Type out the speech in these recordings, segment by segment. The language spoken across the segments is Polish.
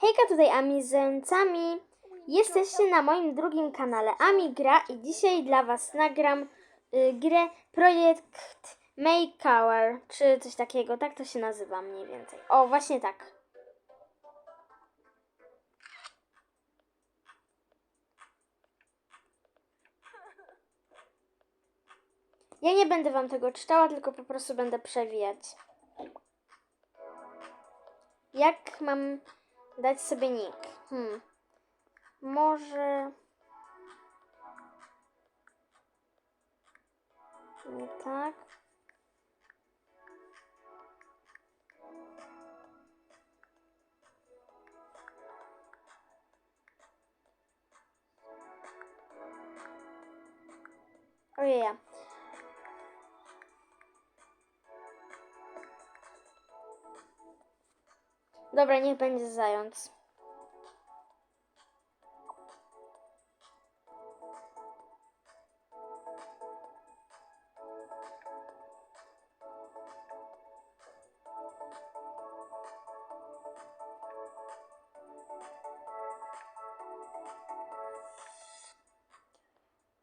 Hejka, tutaj Ami z zającami. Jesteście na moim drugim kanale Ami Gra i dzisiaj dla Was nagram y, grę Projekt Makeover, czy coś takiego, tak to się nazywa mniej więcej. O, właśnie tak. Ja nie będę Wam tego czytała, tylko po prostu będę przewijać. Jak mam dać sobie nick? Hmm. Może. Tak. Ojej. Dobra, niech będzie zając.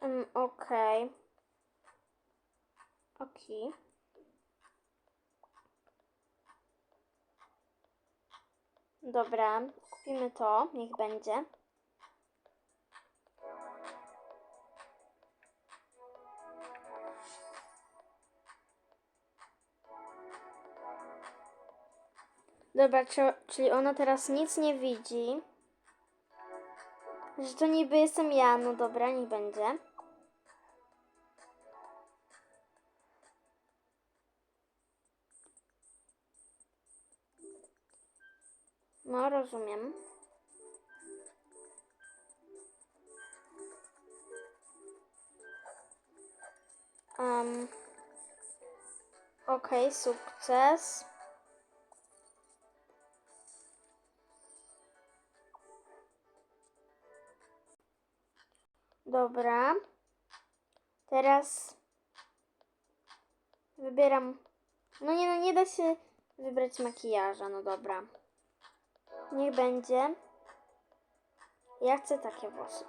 Um, Okej. Okej. Dobra, kupimy to, niech będzie. Dobra, czy- czyli ona teraz nic nie widzi. Że to niby jestem ja, no dobra, niech będzie. No, rozumiem. Um, Okej, sukces. Dobra. Teraz wybieram. No nie, no nie da się wybrać makijaża, no dobra. Niech będzie. Ja chcę takie włosy.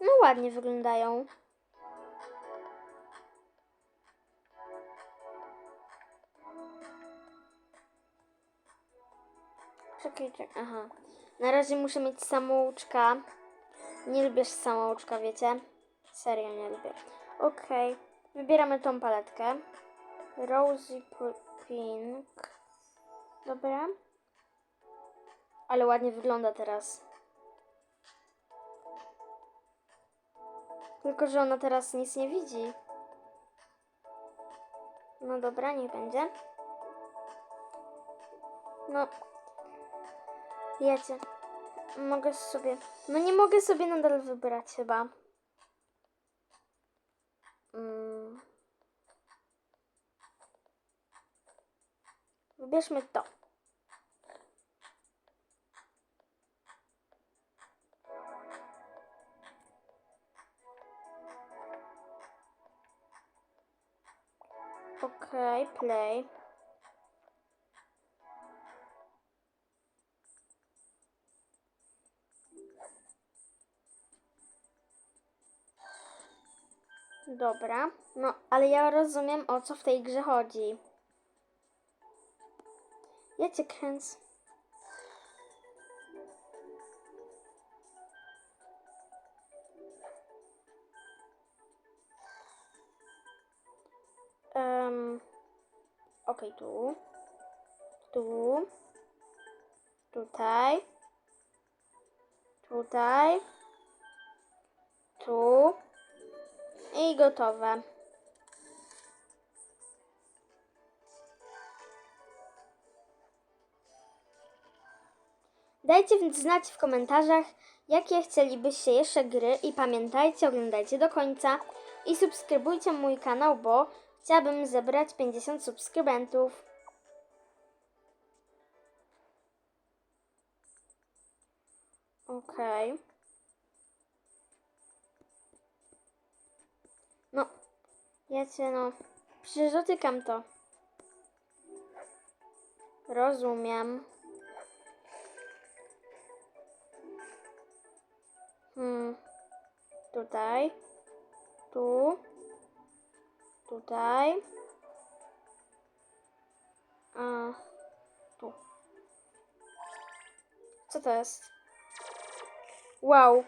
No ładnie wyglądają. Czekaj, czekaj. Aha. Na razie muszę mieć samouczka. Nie lubię samouczka, wiecie? Serio nie lubię. Okej. Wybieramy tą paletkę. Rosy Pink. Dobra. Ale ładnie wygląda teraz. Tylko, że ona teraz nic nie widzi. No dobra, niech będzie. No. Wiecie. Mogę sobie... No nie mogę sobie nadal wybrać chyba. Mm. Wybierzmy to. Okej, play. Dobra, no ale ja rozumiem o co w tej grze chodzi. Ja cię kręcę. Um, Okej, tu. Tu. Tutaj. Tutaj. Tu. I gotowe. Dajcie znać w komentarzach, jakie chcielibyście jeszcze gry i pamiętajcie, oglądajcie do końca i subskrybujcie mój kanał, bo chciałabym zebrać 50 subskrybentów. Okej. No, wiecie, no, Przecież dotykam to. Rozumiem. Tutaj. Tu. Tutaj. A. Tu. Co to jest? Wow.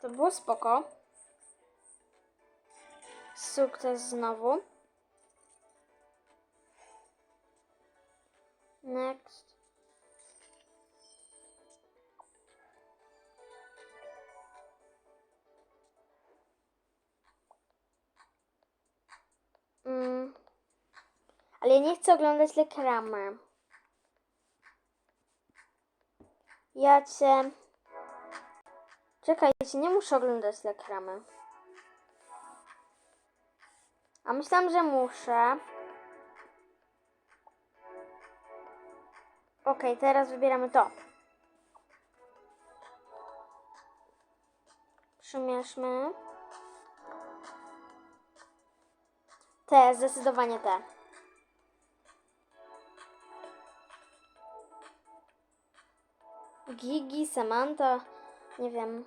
To było spoko. Sukces znowu. Next. Ale nie chcę oglądać reklamy. Ja cię... Czekajcie, nie muszę oglądać reklamy. A myślałam, że muszę. Okej, teraz wybieramy to. Przymierzmy. Te, zdecydowanie te. Gigi, Samantha, nie wiem.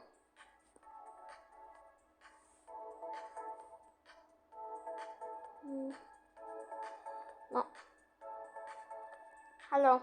Mm. No. Halo.